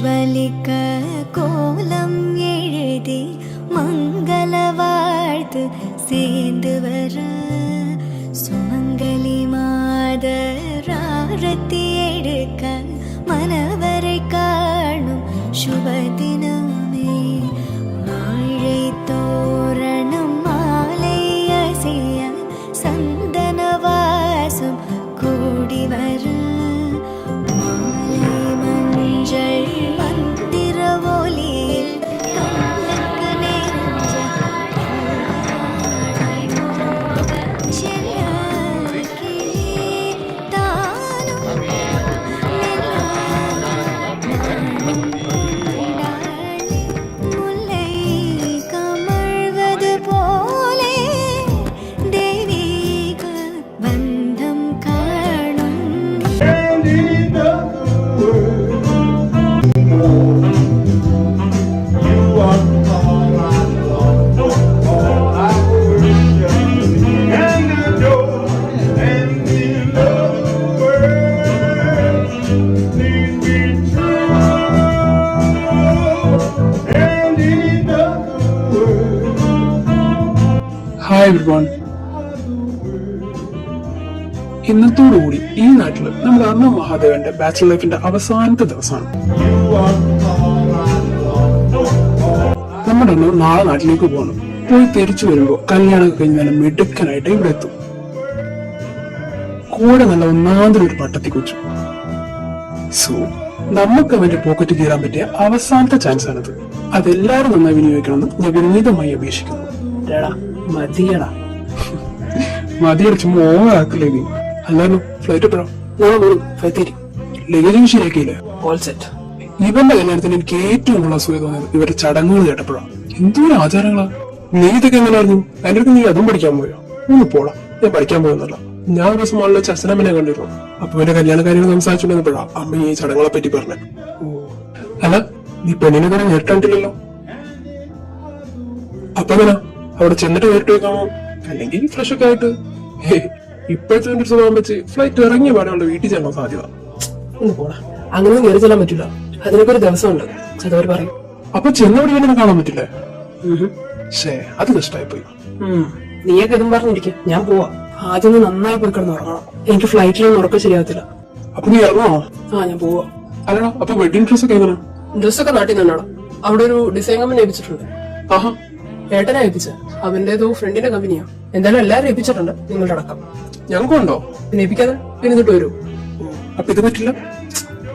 உஜ்வலிக்க கோலம் எழுதி மங்கள வாழ்த்து சேர்ந்து வர சுமங்கலி மாத ராரத்தி எடுக்க மனவரை காணும் சுப தினமே வாழை தோரணம் மாலை அசைய சந்தன வாசம் கூடி வரும் എവ്രിവൺ ഇന്നത്തോടുകൂടി ഈ നാട്ടിൽ നമ്മുടെ അർണ മഹാദേവന്റെ ബാച്ചലർ ലൈഫിന്റെ അവസാനത്തെ ദിവസമാണ്. നമ്മുടെ അണ്ണ നാളെ നാട്ടിലേക്ക് പോകണം. പോയി തിരിച്ചു വരുമ്പോ കല്യാണം കഴിഞ്ഞ് നല്ല മിടുക്കനായിട്ട് ഇവിടെ എത്തും. കൂടെ നല്ല ഒന്നാന്തരം ഒരു പട്ടത്തി കൊച്ചു. സോ നമുക്ക് അവന്റെ പോക്കറ്റ് കീറാൻ പറ്റിയ അവസാനത്തെ ചാൻസ് ആണിത്. അതെല്ലാരും നന്നായി വിനിയോഗിക്കണമെന്ന് ഞാൻ വിനീതമായി അപേക്ഷിക്കുന്നു. മതിയടാ. മതിയുടെ ചുമ്മാ ഓവറാക്കില്ലേ നീ. അല്ലായിരുന്നു ഫ്ലൈറ്റ് എപ്പോഴാ നാളെ വരും ലഗേജ് ശരിയാക്കിയില്ലേ? ഓൾ സെറ്റ് ഇവന്റെ കല്യാണത്തിന് എനിക്ക് ഏറ്റവും കൂടുതൽ അസൂയ തോന്നിയത് ഇവരുടെ ചടങ്ങുകൾ കേട്ടപ്പോഴാണ് എന്തോരം ആചാരങ്ങളാ. നീ ഇതൊക്കെ എങ്ങനെ അറിഞ്ഞു? അതിന്റെ അടുത്ത് നീ അതും പഠിക്കാൻ പോയോ? ഒന്ന് പോടാ. ഞാൻ പഠിക്കാൻ പോയെന്നല്ല ഞാൻ ഒരു ദിവസം മുകളിൽ ചസനമ്മനെ കണ്ടിരുന്നു. അപ്പൊ എന്റെ കല്യാണ കാര്യങ്ങൾ സംസാരിച്ചുകൊണ്ടിരുന്നപ്പോഴാ അമ്മ ഈ ചടങ്ങുകളെ പറ്റി പറഞ്ഞു. അല്ല നീ പെണ്ണിനെ തന്നെ നേരിട്ടില്ലല്ലോ അപ്പൊ എങ്ങനാ? അവിടെ ചെന്നിട്ട് നേരിട്ട് വെക്കാമോ അല്ലെങ്കിൽ ഫ്രഷ് ഒക്കെ ആയിട്ട്. ഇപ്പോഴത്തെ ഒരു സ്വഭാവം വെച്ച് ഫ്ലൈറ്റ് ഇറങ്ങിയ അവിടെ വീട്ടിൽ ചെല്ലാൻ സാധ്യത. ഒന്ന് പോടാ. അങ്ങനെ കയറി ചെല്ലാൻ പറ്റില്ല. അതിനൊക്കെ ഒരു ദിവസമുണ്ട്. അതവർ പറയും. അപ്പൊ ചെന്നവിടെ ഇങ്ങനെ കാണാൻ പറ്റില്ലേ? ശേ അത് കഷ്ടമായി പോയി നീയൊക്കെ ഇതും പറഞ്ഞിരിക്കും. ഞാൻ പോവാ. ആദ്യം ഒന്ന് നന്നായി പോയി കിടന്ന് ഉറങ്ങണം. എനിക്ക് ഫ്ലൈറ്റിലൊന്നും ഉറക്കം ശരിയാകത്തില്ല അപ്പൊ നീ ഇറങ്ങണോ ആ ഞാൻ പോവാ. അല്ലടാ അപ്പൊ വെഡിങ് ഡ്രസ് ഒക്കെ എങ്ങനെ ഡ്രസ്സൊക്കെ നാട്ടിൽ നിന്നാണ്. അവിടെ ഒരു ഡിസൈൻ കമ്പനി ലഭിച്ചിട്ടുണ്ട് ആഹാ. ഏട്ടനെ ഏൽപ്പിച്ച. അവന്റെ ഏതോ ഫ്രണ്ടിന്റെ കമ്പനിയാ എന്തായാലും എല്ലാരും ഏൽപ്പിച്ചിട്ടുണ്ട്. നിങ്ങളുടെ അടക്കം ഞങ്ങൾക്കുണ്ടോ? പിന്നെ ഏൽപ്പിക്കാതെ? പിന്നെ ഇതിട്ട് വരൂ. അപ്പൊ ഇത് പറ്റില്ല?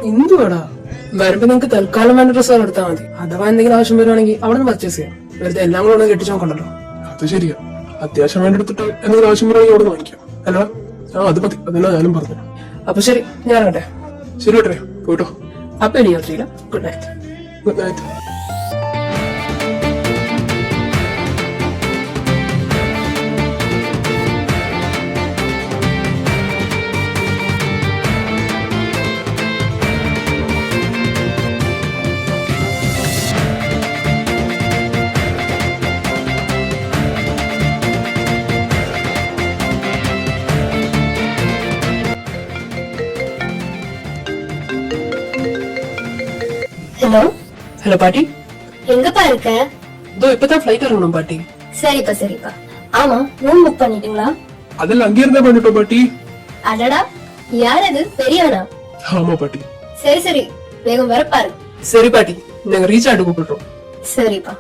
എന്തുവാടാ? വരുമ്പോ നിങ്ങക്ക് തൽക്കാലം വേണ്ട ഡ്രസ്സുകൾ എടുത്താൽ മതി. അഥവാ എന്തെങ്കിലും ആവശ്യം വരുവാണെങ്കിൽ അവിടെ നിന്ന് പർച്ചേസ് ചെയ്യാം. വെറുതെ എല്ലാം കൂടെ ഒന്ന് കെട്ടിച്ചു നോക്കണ്ടല്ലോ. അത് ശരിയാ. അത്യാവശ്യം വേണ്ട എടുത്തിട്ട് എന്തെങ്കിലും ആവശ്യം വരുവാണെങ്കിൽ അവിടെ വാങ്ങിക്കാം. അല്ല ആ അത് മതി. അതിനാ ഞാനും പറഞ്ഞു അപ്പൊ ശരി ഞാനാട്ടെ ശരി കേട്ടെ പോയിട്ടോ. അപ്പൊ ഇനി good night good night hello? Hello பாட்டி. எங்கப்பா இருக்க? இதோ இப்பதான் ஃபிளைட் இறங்கணும் பாட்டி. சரிப்பா சரிப்பா. ஆமா ரூம் புக் பண்ணிட்டீங்களா? அதெல்லாம் அங்கே இருந்தே பண்ணிட்டோம் பாட்டி. அடடா யார் அது? பெரியவனா ஆமா பாட்டி. சரி சரி. வேகம் வர பாரு. சரி பாட்டி. நாங்க ரீச் ஆகிட்டு கூப்பிடுறோம். சரிப்பா.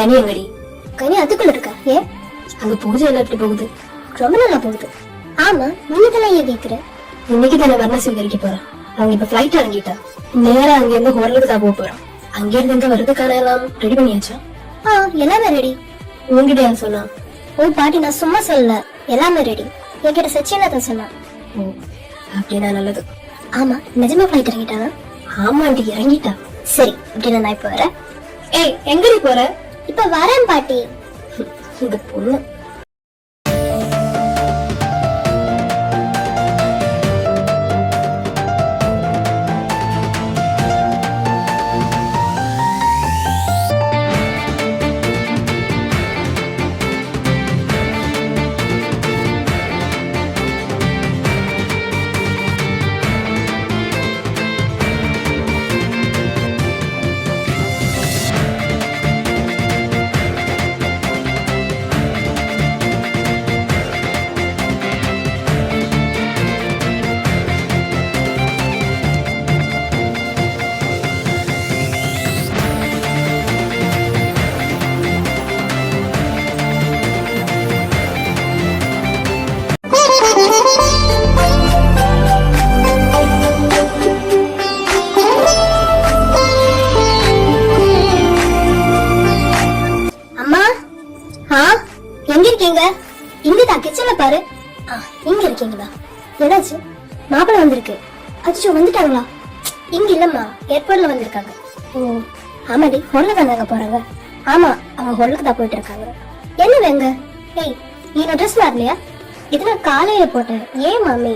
கனி எங்கடி கனி அதுக்குள்ள இருக்கா? ஏன் அங்க பூஜை எல்லாம் எப்படி போகுது? ரொம்ப நல்லா போகுது. ஆமா இதெல்லாம் ஏன் கேக்குற இன்னைக்கு தானே வர்ண சுந்தரிக்க போறேன் அவங்க இப்ப ஃபிளைட் இறங்கிட்டா. நேரா அங்க இருந்து ஹோட்டலுக்கு தான் போக போறோம் அங்க இருந்து எங்க வரதுக்கான எல்லாம் ரெடி பண்ணியாச்சா? ஆ எல்லாமே ரெடி உங்ககிட்ட யார் சொன்னா? ஓ பாட்டி நான் சும்மா சொல்லல. எல்லாமே ரெடி என்கிட்ட சச்சினா தான் சொன்னா. ஓ அப்படின்னா நல்லது. ஆமா நிஜமா ஃபிளைட் இறங்கிட்டானா? ஆமா இறங்கிட்டா. சரி அப்படின்னா நான் இப்ப வரேன். ஏய் எங்கடி போற? இப்ப வரேன் பாட்டி. இந்த பொண்ணு. இங்கதான் கிச்சன்ல பாரு. இங்க இருக்கீங்களா என்னாச்சு? மாப்பிள்ள வந்திருக்கு. அச்சோ வந்துட்டாங்களா? இங்க இல்லம்மா ஏர்போர்ட்ல வந்திருக்காங்க. ஓ ஆமாடி ஹொரலுக்கு தாங்க போறாங்க. ஆமா அவங்க ஹொரலுக்கு தான் போயிட்டு இருக்காங்க. என்ன வேங்க ஏய் என்னோட ட்ரெஸ் வரலையா இது நான் காலையில போட்டேன். ஏன் மாமி?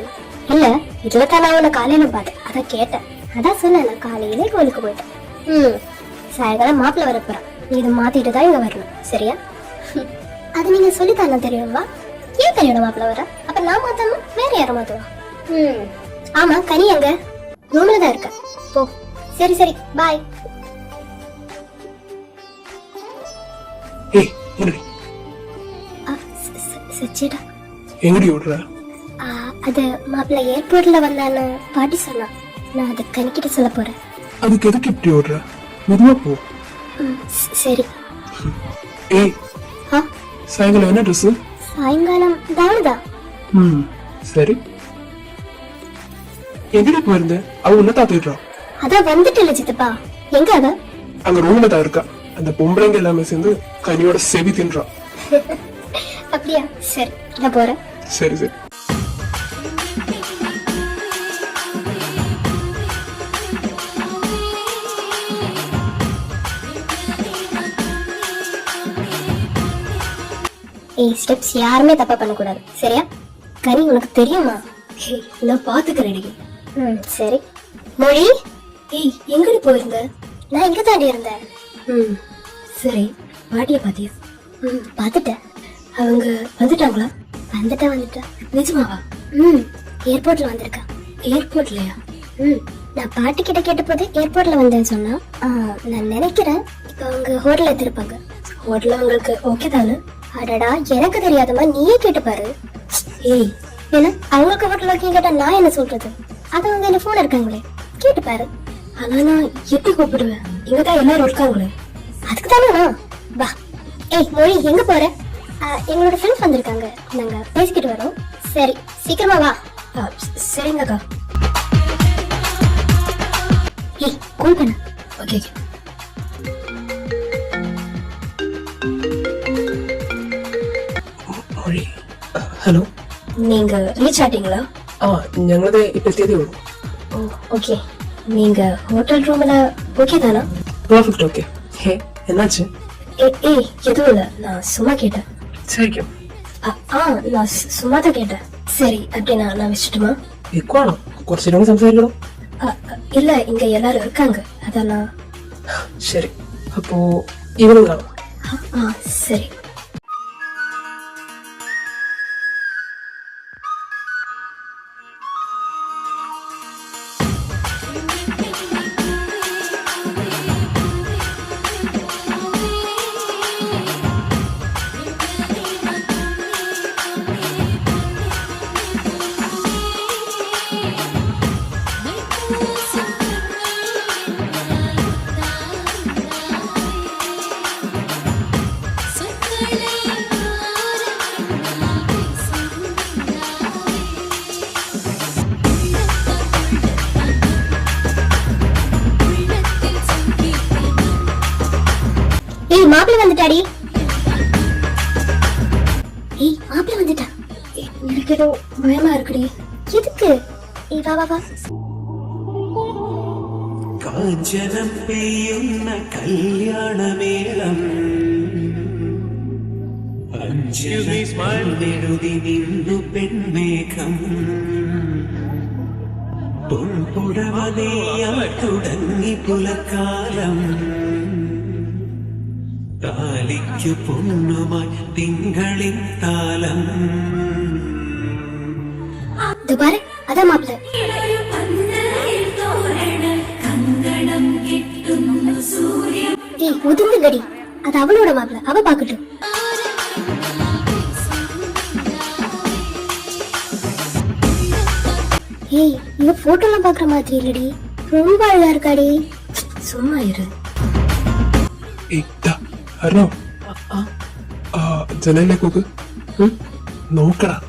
இல்ல இதுல தான் நான் உன்னை காலையில பார்த்தேன். அதை கேட்டேன். அதான் சொன்ன நான் காலையில கோயிலுக்கு போயிட்டேன். ம். சாயங்காலம் மாப்பிள்ள வர போறான். நீ இதை மாத்திட்டு தான் இங்க வரணும். சரியா? அது நீங்க சொல்லித்தானே தெரியுமா? ஏன் கல்யாணம் மாப்பிள்ள வர? அப்ப நான் மாத்தாம வேற யாரும் மாத்துவா? ம். ஆமா கனி எங்க? ரூம்ல தான் இருக்க. போ. சரி சரி. பாய் ஏய் என்னடி சச்சிடா எங்கடி ஓடுற? அது மாப்பிள்ள ஏர்போர்ட்ல வந்தான்னு பாட்டி சொன்னா நான் அதை கணிக்கிட்ட சொல்ல போறேன். அதுக்கு எதுக்கு இப்படி ஓடுற? மெதுவா போ. சரி. ஏய் சாயங்காலம் என்ன ட்ரெஸ் சாயங்காலம் தானுதா ம் சரி. எங்கடி போயிருந்த அவ உன்ன தாத்திடுறான் அதான் வந்துட்டு சித்தப்பா. எங்க அவ? அங்க ரூம்ல தான் இருக்கா. அந்த பொம்பளைங்க எல்லாமே சேர்ந்து கனியோட செவி தின்றான் அப்படியா? சரி நான் போறேன். சரி சரி. ஏய் ஸ்டெப்ஸ் யாருமே தப்பா பண்ணக்கூடாது. சரியா? கனி உனக்கு தெரியுமா? நான் பாத்துக்கிறேன் ம் சரி. மொழி? ஏய் எங்கடி போயிருந்த? நான் இங்க தாண்டி இருந்தேன். ம். சரி பாட்டிய பாத்தியா? ம். பாத்துட்டேன் அவங்க வந்துட்டாங்களா? வந்துட்டா வந்துட்டா. நிஜமாவா? ம். ஏர்போர்ட்ல வந்திருக்கா. ஏர்போர்ட்லயா? ம். நான் பாட்டி கிட்ட கேட்டபோது ஏர்போர்ட்ல வந்தேன்னு சொன்னா. நான் நினைக்கிறேன் இப்போ அவங்க ஹோட்டல் எடுத்திருப்பாங்க. ஹோட்டல் உங்களுக்கு ஓகே தானே? அடடா எனக்கு தெரியாதம்மா நீயே கேட்டு பாரு. ஏய் என்ன அவங்களுக்கு ஹோட்டல் ஓகே கேட்டா நான் என்ன சொல்றது? அது அவங்க என்ன போன் இருக்காங்களே. கேட்டு பாரு. ஆனா நான் எப்படி கூப்பிடுவேன்? இங்க தான் எல்லாரும் இருக்காங்களே. அதுக்கு தானே வா. ஏய் மொழி எங்க போற? எங்களோட ஃப்ரெண்ட்ஸ் வந்திருக்காங்க. நாங்க பேசிக்கிட்டு வரோம். சரி சீக்கிரமா வா. சரிங்கக்கா. ஏய் கூப்பிடு ஓகே ஓகே ഹലോ நீங்க ரீச் ஆயிட்டீங்களா ആ ഞങ്ങളിത് ഇപ്പൊ എത്തിയതേ ഉള്ളൂ ஓ ஓகே நீங்க ஹோட்டல் ரூம்ல ஓகே தானா? പെർഫെക്റ്റ് ഓക്കെ ഹേ എന്നാച്ച് ஏ ஏய் எதுவும் இல்ல. நான் சும்மா கேட்டேன். ശരിക്കും ஆ, ஆ நான் சு- சும்மா தான் கேட்டேன். சரி அப்படின்னா நான் வச்சுட்டுமா? എക്കുവാണോ കുറച്ചും കൂടി സംസാരിക്കണോ ஆ, ஆ, இல்ல இங்க எல்லாரும் இருக்காங்க. அதான் சரி அப்போ അപ്പോ ഈവനിങ് ஆ சரி. ஏய் மாப்பிள்ளை வந்துட்டாடி ஏய் மாப்பிள்ளை வந்துட்டா ஏய், எனக்கு ஏதோ பயமா இருக்குடி எதுக்கு ஏய் வா வா வா കാഞ്ചനം പെയ്യുന്ന കല്യാണമേളം അഞ്ചെഴുതി നിന്നു പെൺമേഘം പൊൻപുടവ നെയ്യാൻ തുടങ്ങി പുലക്കാലം താലിക്കു പൊണ്ണുമായി തിങ്കളിൻ താലം இது பாரு அதான் மாப்பிள்ளை ஏய் ஒதுங்கு கடி அது அவளோட மாப்பிள்ளை அவ பாக்கட்டும் ஏய் இவ போட்டோ எல்லாம் பாக்குற மாதிரி இல்லடி ரொம்ப அழகா இருக்காடி சும்மா இரு ഏയ് ഹലോ ജനലിലേക്ക് നോക്ക്. നോക്കടാ.